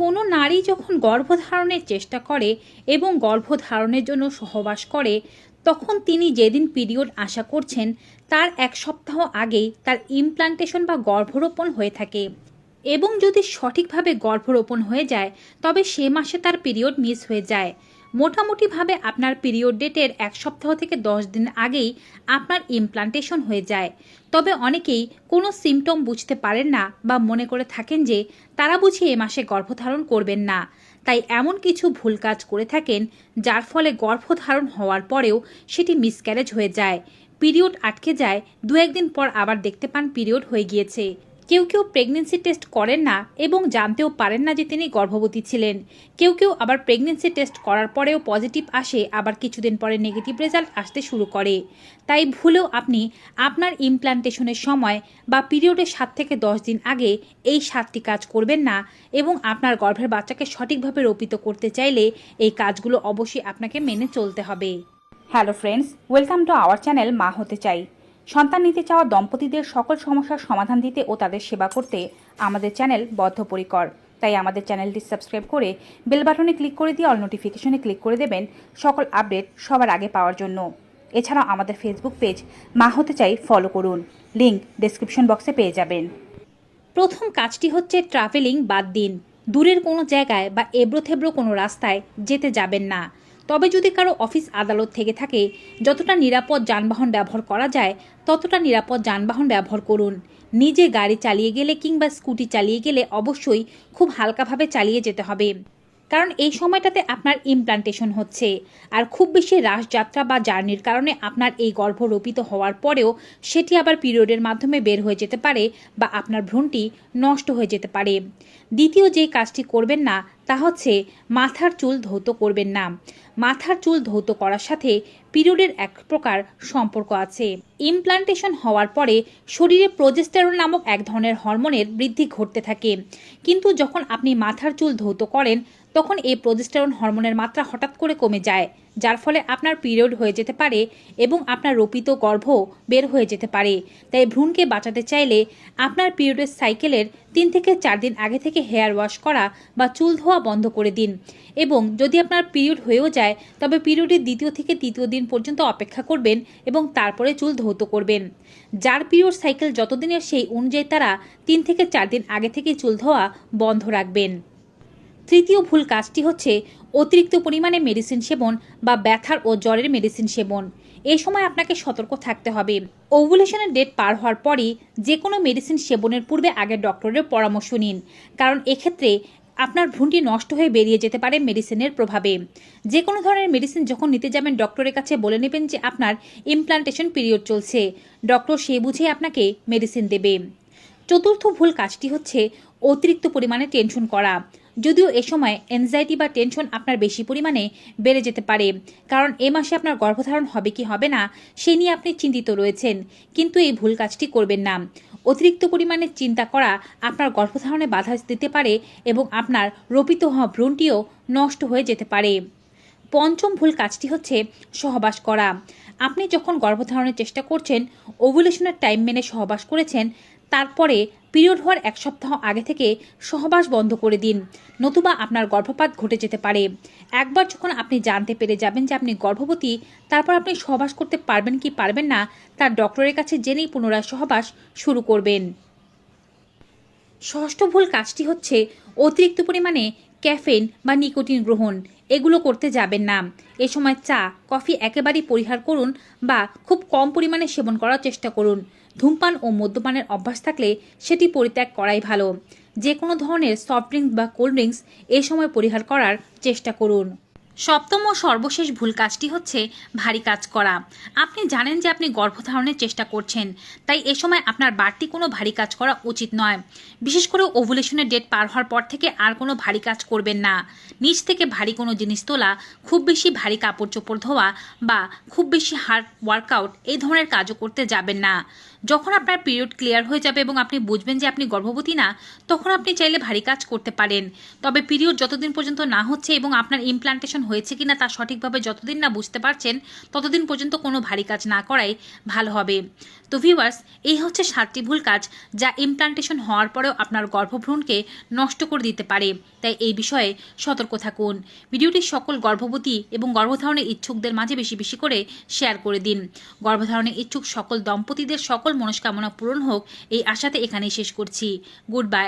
কোনো নারী যখন গর্ভধারণের চেষ্টা করে এবং গর্ভধারণের জন্য সহবাস করে, তখন তিনি যেদিন পিরিয়ড আশা করছেন, তার এক সপ্তাহ আগেই তার ইমপ্লান্টেশন বা গর্ভরোপণ হয়ে থাকে। এবং যদি সঠিকভাবে গর্ভরোপণ হয়ে যায়, তবে সে মাসে তার পিরিয়ড মিস হয়ে যায়। মোটামুটিভাবে আপনার পিরিয়ড ডেটের এক সপ্তাহ থেকে দশ দিন আগেই আপনার ইমপ্লান্টেশন হয়ে যায়। তবে অনেকেই কোনো সিমটম বুঝতে পারেন না বা মনে করে থাকেন যে তারা বুঝি এ মাসে গর্ভধারণ করবেন না। তাই এমন কিছু ভুল কাজ করে থাকেন, যার ফলে গর্ভধারণ হওয়ার পরেও সেটি মিসক্যারেজ হয়ে যায়। পিরিয়ড আটকে যায় দু একদিন পর আবার দেখতে পান পিরিয়ড হয়ে গিয়েছে। কেউ কেউ প্রেগনেন্সি টেস্ট করেন না এবং জানতেও পারেন না যে তিনি গর্ভবতী ছিলেন। কেউ কেউ আবার প্রেগনেন্সি টেস্ট করার পরেও পজিটিভ আসে, আবার কিছুদিন পরে নেগেটিভ রেজাল্ট আসতে শুরু করে। তাই ভুলেও আপনি আপনার ইমপ্লান্টেশনের সময় বা পিরিয়ডের সাত থেকে দশ দিন আগে এই সাতটি কাজ করবেন না এবং আপনার গর্ভের বাচ্চাকে সঠিকভাবে রোপিত করতে চাইলে এই কাজগুলো অবশ্যই আপনাকে মেনে চলতে হবে। Hello friends welcome to our channel মা হতে চাই। সন্তান নিতে চাওয়া দম্পতিদের সকল সমস্যার সমাধান দিতে ও তাদের সেবা করতে আমাদের চ্যানেল বদ্ধপরিকর। তাই আমাদের চ্যানেলটি সাবস্ক্রাইব করে বেল বাটনে ক্লিক করে দিয়ে অল নোটিফিকেশনে ক্লিক করে দেবেন সকল আপডেট সবার আগে পাওয়ার জন্য। এছাড়াও আমাদের ফেসবুক পেজ মা হতে চাই ফলো করুন। লিংক ডেসক্রিপশন বক্সে পেয়ে যাবেন। প্রথম কাজটি হচ্ছে ট্রাভেলিং বাদ দিন। দূরের কোনো জায়গায় বা এবড়োথেবড়ো কোনো রাস্তায় যেতে যাবেন না। তবে যদি কারও অফিস আদালত থেকে থাকে, যতটা নিরাপদ যানবাহন ব্যবহার করা যায়, ততটা নিরাপদ যানবাহন ব্যবহার করুন। নিজে গাড়ি চালিয়ে গেলে কিংবা স্কুটি চালিয়ে গেলে অবশ্যই খুব হালকাভাবে চালিয়ে যেতে হবে। কারণ এই সময়টাতে আপনার ইমপ্লান্টেশন হচ্ছে। আর খুব বেশি রাস যাত্রা বা জার্নির কারণে আপনার এই গর্ভ রোপিত হওয়ার পরেও সেটি আবার পিরিয়ডের মাধ্যমে বের হয়ে যেতে পারে বা আপনার ভ্রূণটি নষ্ট হয়ে যেতে পারে। দ্বিতীয় যে কাজটি করবেন না, তা হচ্ছে মাথার চুল ধৌত করবেন না। মাথার চুল ধৌত করার সাথে পিরিয়ডের এক প্রকার সম্পর্ক আছে। ইমপ্লান্টেশন হওয়ার পরে শরীরে প্রজেস্টেরন নামক এক ধরনের হরমোনের বৃদ্ধি ঘটতে থাকে। কিন্তু যখন আপনি মাথার চুল ধৌত করেন তখন এই প্রজেস্টেরন হরমোনের মাত্রা হঠাৎ করে কমে যায়, যার ফলে আপনার পিরিয়ড হয়ে যেতে পারে এবং আপনার রোপিত গর্ভ বের হয়ে যেতে পারে। তাই ভ্রূণকে বাঁচাতে চাইলে আপনার পিরিয়ডের সাইকেলের তিন থেকে চার দিন আগে থেকে হেয়ার ওয়াশ করা বা চুল ধোয়া বন্ধ করে দিন এবং যদি আপনার পিরিয়ড হয়েও যায়, তবে পিরিয়ডের দ্বিতীয় থেকে তৃতীয় দিন পর্যন্ত অপেক্ষা করবেন এবং তারপরে চুল ধৌত করবেন। যার পিরিয়ড সাইকেল যতদিনের সেই অনুযায়ী তারা তিন থেকে চার দিন আগে থেকে চুল ধোয়া বন্ধ রাখবেন। তৃতীয় ভুল কাজটি হচ্ছে অতিরিক্ত পরিমাণে মেডিসিন সেবন বা ব্যথার ও জ্বরের মেডিসিন সেবন। এই সময় আপনাকে সতর্ক থাকতে হবে। ওভুলেশনের ডেট পার হওয়ার পরই যে কোনো মেডিসিন সেবনের পূর্বে আগে ডক্টরের পরামর্শ নিন, কারণ এক্ষেত্রে আপনার ভ্রূণটি নষ্ট হয়ে বেরিয়ে যেতে পারে মেডিসিনের প্রভাবে। যে কোনো ধরনের মেডিসিন যখন নিতে যাবেন ডক্টরের কাছে বলে নেবেন যে আপনার ইমপ্লান্টেশন পিরিয়ড চলছে। ডক্টর সে বুঝে আপনাকে মেডিসিন দেবে। চতুর্থ ভুল কাজটি হচ্ছে অতিরিক্ত পরিমাণে টেনশন করা। যদিও এ সময় এনজাইটি বা টেনশন আপনার বেশি পরিমাণে বেড়ে যেতে পারে। কারণ এ মাসে আপনার গর্ভধারণ হবে কি হবে না, সে নিয়ে আপনি চিন্তিত রয়েছেন। কিন্তু এই ভুল কাজটি করবেন না। অতিরিক্ত পরিমাণে চিন্তা করা আপনার গর্ভধারণে বাধা দিতে পারে এবং আপনার রোপিত হওয়া ভ্রূণটিও নষ্ট হয়ে যেতে পারে। পঞ্চম ভুল কাজটি হচ্ছে সহবাস করা। আপনি যখন গর্ভধারণের চেষ্টা করছেন ওভুলেশনের টাইম মেনে সহবাস করেছেন তারপরে পিরিয়ড হওয়ার এক সপ্তাহ আগে থেকে সহবাস বন্ধ করে দিন। নতুবা আপনার গর্ভপাত ঘটে যেতে পারে। একবার যখন আপনি জানতে পেরে যাবেন যে আপনি গর্ভবতী, তারপর আপনি সহবাস করতে পারবেন কি পারবেন না, তার ডক্টরের কাছে জেনেই পুনরায় সহবাস শুরু করবেন। ষষ্ঠ ভুল কাজটি হচ্ছে অতিরিক্ত পরিমাণে ক্যাফেন বা নিকোটিন গ্রহণ। এগুলো করতে যাবেন না। এ সময় চা, কফি একেবারেই পরিহার করুন বা খুব কম পরিমাণে সেবন করার চেষ্টা করুন। ধূমপান ও মদ্যপানের অভ্যাস থাকলে সেটি পরিত্যাগ করাই ভালো। যে কোনো ধরনের সফট ড্রিঙ্কস বা কোল্ড ড্রিঙ্কস এ সময় পরিহার করার চেষ্টা করুন। সপ্তম ও সর্বশেষ ভুল কাজটি হচ্ছে ভারী কাজ করা। আপনি জানেন যে আপনি গর্ভধারণের চেষ্টা করছেন, তাই এ সময় আপনার বাড়তি কোনো ভারী কাজ করা উচিত নয়। বিশেষ করে ওভুলেশনের ডেট পার হওয়ার পর থেকে আর কোনো ভারী কাজ করবেন না। নিচ থেকে ভারী কোনো জিনিস তোলা, খুব বেশি ভারী কাপড় চোপড় ধোয়া বা খুব বেশি হার্ড ওয়ার্কআউট এই ধরনের কাজও করতে যাবেন না। যখন আপনার পিরিয়ড ক্লিয়ার হয়ে যাবে এবং আপনি বুঝবেন যে আপনি গর্ভবতী না, তখন আপনি চাইলে ভারী কাজ করতে পারেন। তবে পিরিয়ড যতদিন পর্যন্ত না হচ্ছে এবং আপনার ইমপ্লান্টেশন হয়েছে কিনা তা সঠিকভাবে যতদিন না বুঝতে পারছেন, ততদিন পর্যন্ত কোনো ভারী কাজ না করাই ভালো হবে। তো ভিউয়ার্স এই হচ্ছে সাতটি ভুল কাজ যা ইমপ্লান্টেশন হওয়ার পরেও আপনার গর্ভভ্রূণকে নষ্ট করে দিতে পারে। তাই এই বিষয়ে সতর্ক থাকুন। ভিডিওটি সকল গর্ভবতী এবং গর্ভধারণের ইচ্ছুকদের মাঝে বেশি বেশি করে শেয়ার করে দিন। গর্ভধারণের ইচ্ছুক সকল দম্পতিদের সকল মনস্কামনা পূরণ হোক এই আশাতে এখানেই শেষ করছি। Good bye